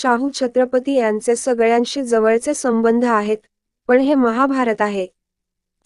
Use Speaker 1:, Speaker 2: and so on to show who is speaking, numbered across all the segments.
Speaker 1: शाहू छत्रपती यांचे सगळ्यांशी जवळचे संबंध आहेत पण हे महाभारत आहे.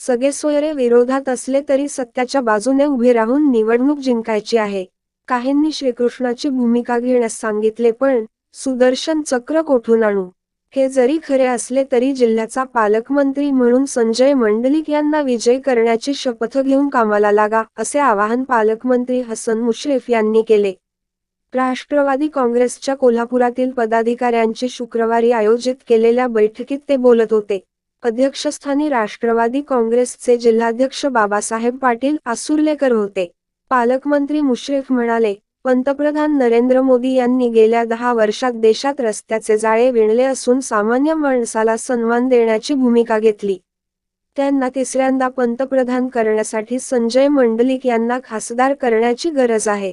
Speaker 1: सगळे सोयरे विरोधात असले तरी सत्याच्या बाजूने उभे राहून निवडणूक जिंकायची आहे. काहींनी श्रीकृष्णाची भूमिका घेण्यास सांगितले पण सुदर्शन चक्र कोठून आणू? हे जरी खरे असले तरी जिल्ह्याचा पालकमंत्री म्हणून संजय मंडलिक यांना विजय करण्याची शपथ घेऊन कामाला लागा असे आवाहन पालकमंत्री हसन मुश्रीफ यांनी केले. राष्ट्रवादी काँग्रेसच्या कोल्हापुरातील पदाधिकाऱ्यांची शुक्रवारी आयोजित केलेल्या बैठकीत ते बोलत होते. अध्यक्षस्थानी राष्ट्रवादी काँग्रेसचे जिल्हाध्यक्ष बाबासाहेब पाटील आसुर्लेकर होते. पालकमंत्री मुश्रीफ म्हणाले पंतप्रधान नरेंद्र मोदी यांनी गेल्या दहा वर्षात देशात रस्त्याचे जाळे विणले असून सामान्य माणसाला सन्मान देण्याची भूमिका घेतली. त्यांना तिसऱ्यांदा पंतप्रधान करण्यासाठी संजय मंडलिक यांना खासदार करण्याची गरज आहे.